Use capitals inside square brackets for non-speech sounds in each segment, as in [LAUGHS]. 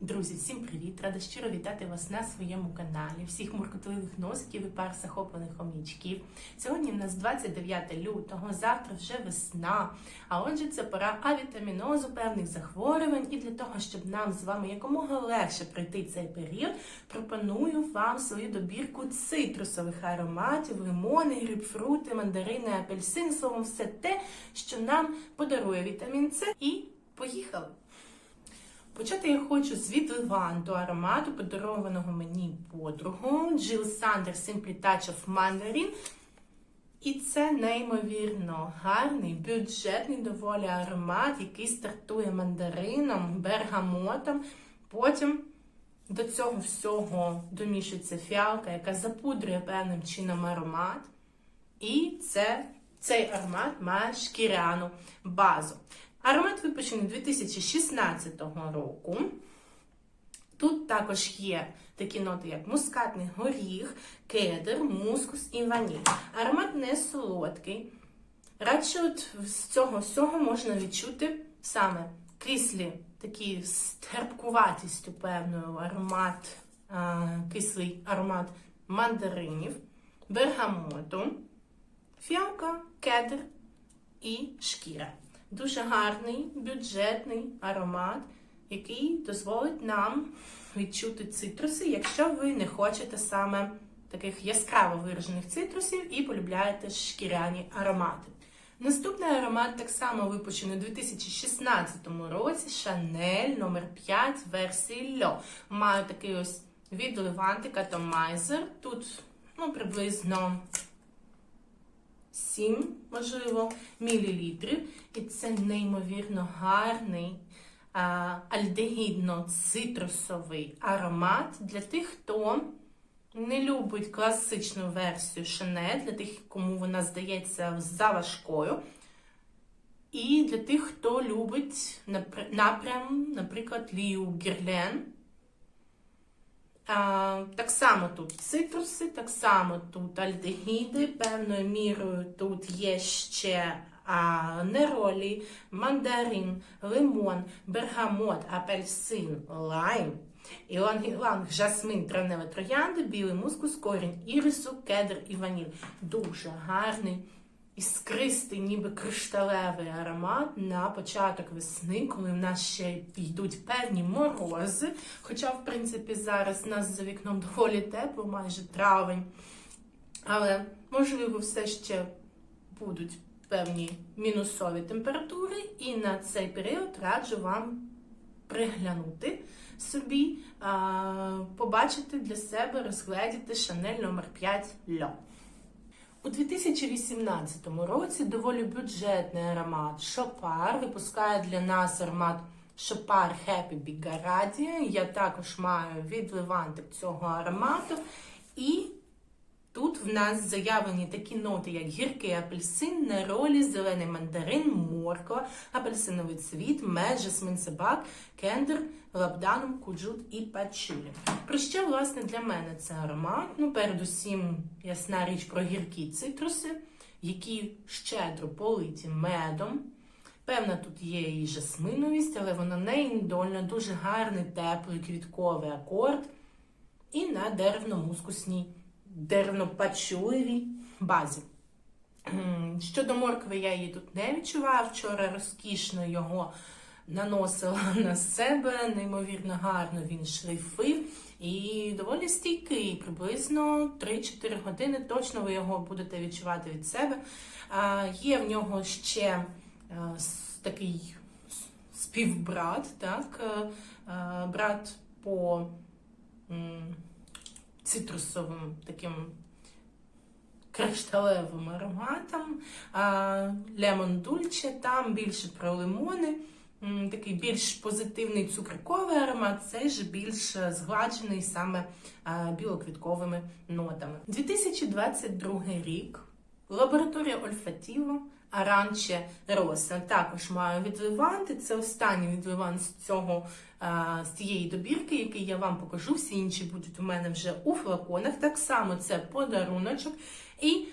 Друзі, всім привіт! Рада щиро вітати вас на своєму каналі. Всіх муркотливих носиків і пар захоплених хомічків. Сьогодні в нас 29 лютого, завтра вже весна. А отже, це пора авітамінозу, певних захворювань. І для того, щоб нам з вами якомога легше пройти цей період, пропоную вам свою добірку цитрусових ароматів, лимони, грейпфрути, мандарини, апельсини, словом, все те, що нам подарує вітамін С. І поїхали! Почати я хочу з від Леванту аромату, подарованого мені подругою Jill Sanders Simply Touch of Mandarin. І це неймовірно гарний, бюджетний доволі аромат, який стартує мандарином, бергамотом. Потім до цього всього домішується фіалка, яка запудрює певним чином аромат. І це, цей аромат має шкіряну базу. Аромат випущений 2016 року. Тут також є такі ноти, як мускатний горіх, кедр, мускус і ваніль. Аромат не солодкий. Радше от з цього всього можна відчути саме кислі, такі з терпкуватістю певною аромат, а, кислий аромат мандаринів, бергамоту, фіалка, кедр і шкіра. Дуже гарний бюджетний аромат, який дозволить нам відчути цитруси, якщо ви не хочете саме таких яскраво виражених цитрусів і полюбляєте шкіряні аромати. Наступний аромат так само випущений у 2016 році Chanel номер 5 версії Льо. Маю такий ось від Левантик Atomizer. Тут ну, приблизно 7, можливо, мілілітрів. І це неймовірно гарний альдегідно-цитрусовий аромат для тих, хто не любить класичну версію Chanel, для тих, кому вона здається заважкою. І для тих, хто любить напрям, наприклад, Лію Герлен. Так само тут цитруси, так само тут альдегіди, певною мірою тут є ще а, неролі, мандарин, лимон, бергамот, апельсин, лайм, іланг, жасмин, травневе троянди, білий мускус, корінь, ірису, кедр і ваніль. Дуже гарний іскристий, ніби кришталевий аромат на початок весни, коли в нас ще йдуть певні морози. Хоча, в принципі, зараз у нас за вікном доволі тепло, майже травень. Але, можливо, все ще будуть певні мінусові температури, і на цей період раджу вам приглянути собі, побачити для себе, розгледіти Шанель номер 5 Льо. У 2018 році доволі бюджетний аромат Шопар випускає для нас аромат Шопар Happy Bigaradi. Я також маю від Левантик цього аромату. І тут в нас заявлені такі ноти, як гіркий апельсин, неролі, зелений мандарин, морква, апельсиновий цвіт, мед, жасмин собак, кендер, лабданум, куджут і пачулі. Про що, власне, для мене це аромат? Ну, передусім, ясна річ про гіркі цитруси, які щедро политі медом. Певна, тут є і жасминовість, але вона не індольна, дуже гарний, теплий квітковий акорд. І на деревно-мускусній, деревно-пачуливій базі. Щодо моркви, я її тут не відчуваю. Вчора розкішно його наносила [LAUGHS] на себе, неймовірно гарно він шлейфив і доволі стійкий, приблизно 3-4 години. Точно ви його будете відчувати від себе. Є в нього ще такий співбрат, так? Брат по цитрусовим таким. Кришталевим ароматом, лемон дульче, там більше про лимони такий більш позитивний цукерковий аромат, цей ж більш згладжений саме білоквітковими нотами. 2022 рік. Лабораторія Ольфатіво, Аранче Роса. Також маю відливанти. Це останній відливант з цього з цієї добірки, який я вам покажу. Всі інші будуть у мене вже у флаконах. Так само це подаруночок. І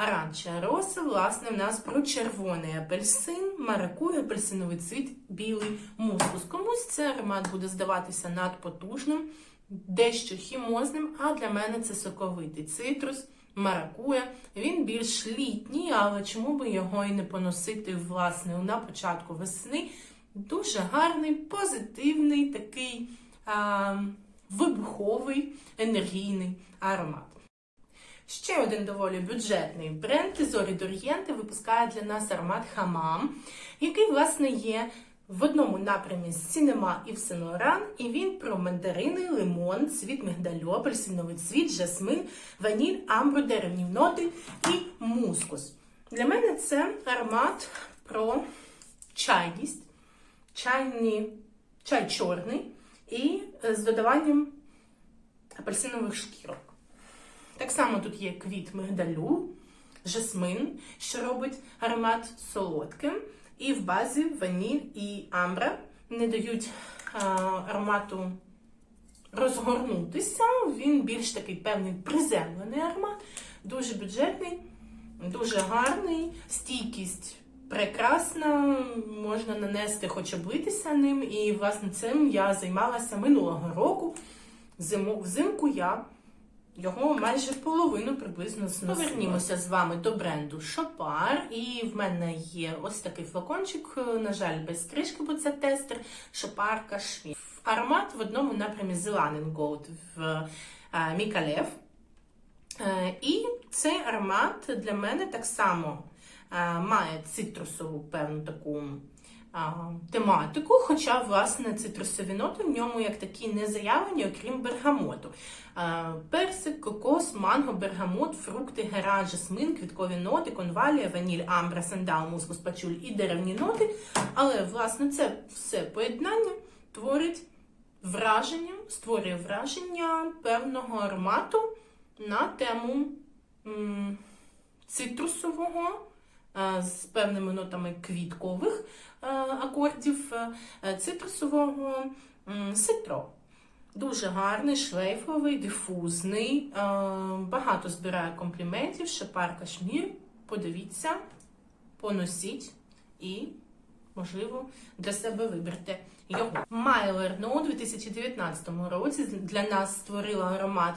Аранча роса, власне, в нас про червоний апельсин, маракуя, апельсиновий цвіт, білий мускус. Комусь цей аромат буде здаватися надпотужним, дещо хімозним, а для мене це соковитий цитрус, маракуя. Він більш літній, але чому би його і не поносити, власне, на початку весни. Дуже гарний, позитивний, такий а, вибуховий, енергійний аромат. Ще один доволі бюджетний бренд Зорі Дор'єнте випускає для нас аромат Хамам, який, власне, є в одному напрямі з Сінема і в Сен-Лоран, і він про мандарини, лимон, цвіт мигдалю, апельсиновий цвіт, жасмин, ваніль, амбру, деревні ноти і мускус. Для мене це аромат про чайність, чайні, чай чорний і е, з додаванням апельсинових шкірок. Так само тут є квіт мигдалю, жасмин, що робить аромат солодким. І в базі ваніль і амбра не дають аромату розгорнутися. Він більш такий певний приземлений аромат, дуже бюджетний, дуже гарний, стійкість прекрасна, можна нанести, хоч облитися ним. І, власне, цим я займалася минулого року. Взимку я його майже половину приблизно зносила. Повернімося з вами до бренду Шопар. І в мене є ось такий флакончик, на жаль, без кришки, бо це тестер Шопар Кашмір. Аромат в одному напрямі Zelanin Gold в е, Мікалев. Е, І цей аромат для мене так само е, має цитрусову певну таку тематику, хоча, власне, цитрусові ноти в ньому як такі не заявлені, окрім бергамоту. Персик, кокос, манго, бергамот, фрукти, гера, жасмин, квіткові ноти, конвалія, ваніль, амбра, сандал, мускус, пачуль і деревні ноти. Але, власне, це все поєднання творить враження, створює враження певного аромату на тему м, цитрусового. Е, З певними нотами квіткових е, акордів е, цитрусового ситро. Дуже гарний, шлейфовий, дифузний. Багато збирає компліментів. Шапар Кашмір. Подивіться, поносіть і, можливо, для себе виберте його. Майлер у 2019 році для нас створила аромат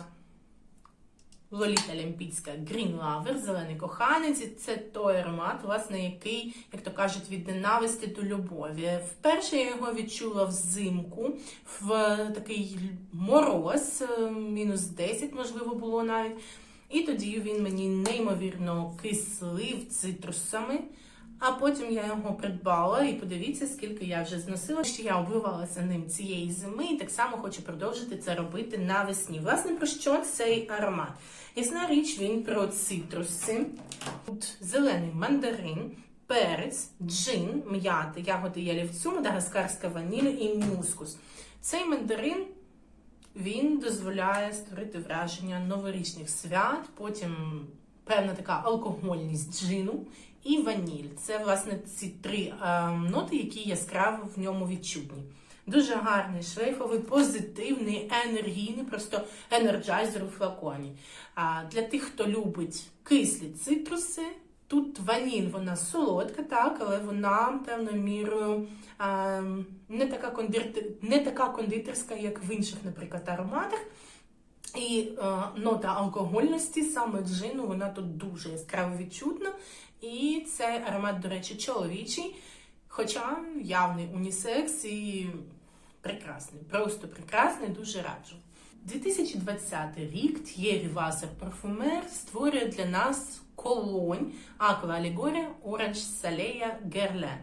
Лоліта Лямпіцька Green Lover, зелений коханець. І Це той аромат, власне, який, як то кажуть, від ненависті до любові. Вперше я його відчула взимку, в такий мороз, е, мінус 10, можливо, було навіть. І тоді він мені неймовірно кислив цитрусами. А потім я його придбала і подивіться, скільки я вже зносила, що я обливалася ним цієї зими, і так само хочу продовжити це робити навесні. Власне, про що цей аромат? Ясна річ, він про цитруси, Тут зелений мандарин, перець, джин, м'ята, ягоди ялівцю, мадагаскарська ваніль і мускус. Цей мандарин він дозволяє створити враження новорічних свят, потім певна така алкогольність джину і ваніль. Це, власне, ці три е, ноти, які яскраво в ньому відчутні. Дуже гарний, шлейфовий, позитивний, енергійний, просто енерджайзер у флаконі. А для тих, хто любить кислі цитруси, тут ваніль, вона солодка, так, але вона певною мірою а, не, така кондитер, не така кондитерська, як в інших, наприклад, ароматах. І е, нота алкогольності, саме джину, вона тут дуже яскраво відчутна. І цей аромат, до речі, чоловічий, хоча явний унісекс і прекрасний, просто прекрасний, дуже раджу. 2020 рік Thierry Wasser парфумер створює для нас колонь Aqua Allegoria Orange Saleya Guerlain.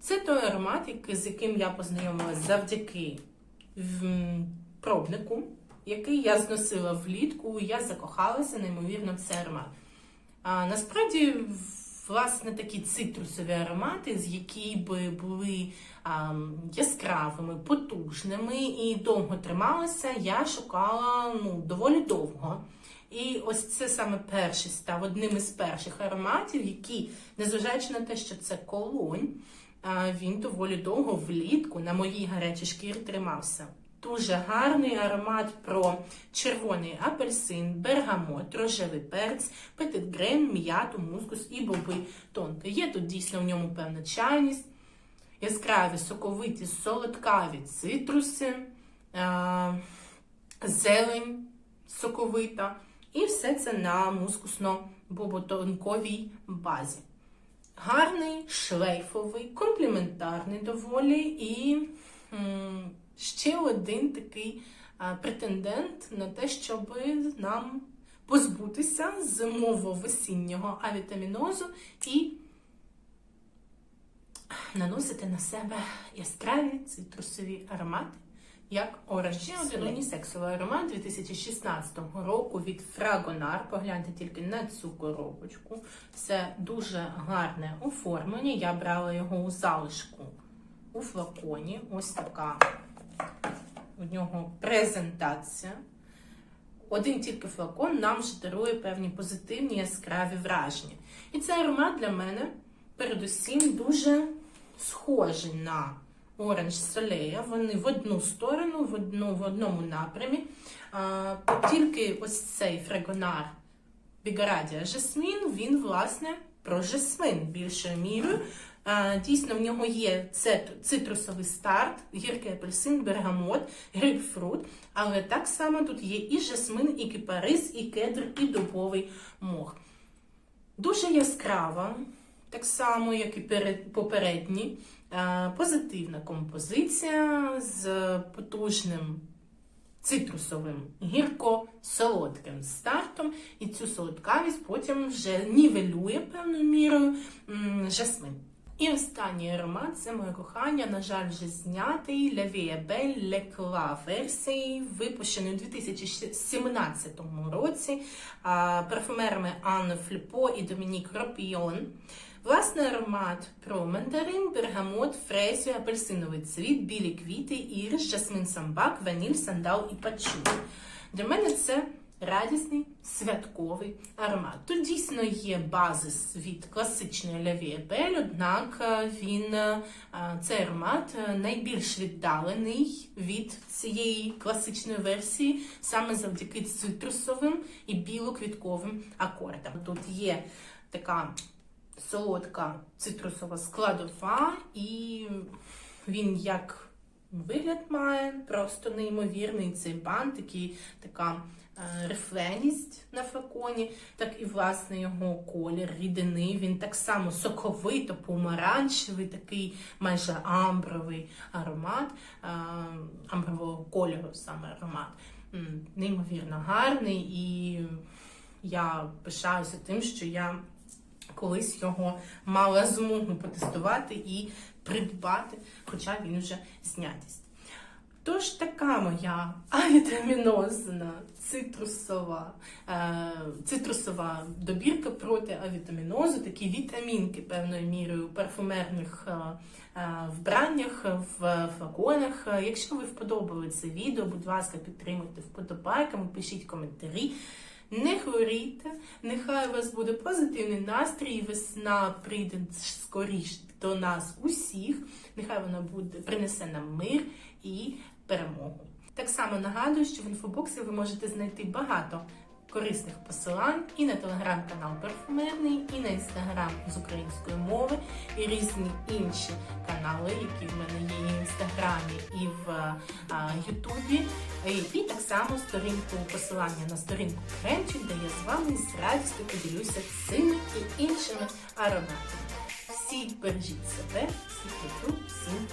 Це той аромат, з яким я познайомилася завдяки пробнику, який я зносила влітку, я закохалася неймовірно в цей аромат. А, насправді, власне, такі цитрусові аромати, з які би були а, яскравими, потужними і довго трималися, я шукала ну, доволі довго. І ось це саме перший став одним із перших ароматів, які, незважаючи на те, що це колонь, він доволі довго влітку на моїй гарячій шкірі тримався. Дуже гарний аромат про червоний апельсин, бергамот, рожевий перець, петитгрен, м'яту, мускус і боби тонко. Є тут дійсно в ньому певна чайність, яскраві, соковиті, солодкаві цитруси, а, зелень соковита. І все це на мускусно-боботонковій базі. Гарний, шлейфовий, компліментарний доволі і ще один такий претендент на те, щоб нам позбутися зимово-весіннього авітамінозу і наносити на себе яскраві цитрусові аромати, як оранж. Ще один унісексовий аромат 2016 року від Fragonar. Погляньте тільки на цю коробочку. Це дуже гарне оформлення. Я брала його у залишку у флаконі. Ось така у нього презентація. Один тільки флакон нам вже дарує певні позитивні яскраві враження. І цей аромат для мене передусім дуже схожий на Orange Soleil. Вони в одну сторону, в, одну, в одному напрямі. А, тільки ось цей фрегонар Бігарадія Жасмін, він, власне, про жасмин більшою мірою. Дійсно, в нього є цитрусовий старт, гіркий апельсин, бергамот, грейпфрут, але так само тут є і жасмин, і кипарис, і кедр, і дубовий мох. Дуже яскрава, так само, як і попередні. Позитивна композиція з потужним цитрусовим гірко-солодким стартом, і цю солодкавість потім вже нівелює певною мірою жасмин. І останній аромат це моє кохання, на жаль, вже знятий La Vie Belle Leclerc версії, випущений у 2017 році парфумерами Анне Фліпо і Домінік Ропіон. Власний аромат про мандарин, бергамот, фрезію, апельсиновий цвіт, білі квіти, ірис, жасмин самбак, ваніль, сандал і пачулі. Для мене це радісний святковий аромат. Тут дійсно є базис від класичної La однак е, він е, цей аромат е, найбільш віддалений від цієї класичної версії, саме завдяки цитрусовим і білоквітковим акордам. Тут є така солодка цитрусова складова, і він як вигляд має просто неймовірний цей бантик і така е, рифленість на флаконі, так і власне його колір, рідини. Він так само соковито, помаранчевий, такий майже амбровий аромат, е, амбрового кольору саме аромат. Неймовірно гарний, і я пишаюся тим, що я колись його мала змогу потестувати і придбати, хоча він вже знятість. Тож така моя авітамінозна цитрусова, е, цитрусова добірка проти авітамінозу, такі вітамінки певною мірою у парфумерних е, е, вбраннях, в флаконах. Якщо ви вподобали це відео, будь ласка, підтримуйте вподобайками, пишіть коментарі. Не хворійте, нехай у вас буде позитивний настрій, і весна прийде скоріш до нас усіх. Нехай вона буде принесе нам мир і перемогу. Так само нагадую, що в інфобоксі ви можете знайти багато корисних посилань і на телеграм-канал Парфумерний, і на інстаграм з української мови, і різні інші канали, які в мене є в інстаграмі і в Ютубі. І, так само сторінку посилання на сторінку Кренчик, де я з вами з радістю поділюся цими і іншими ароматами. Всі бережіть себе, всіх люблю, всім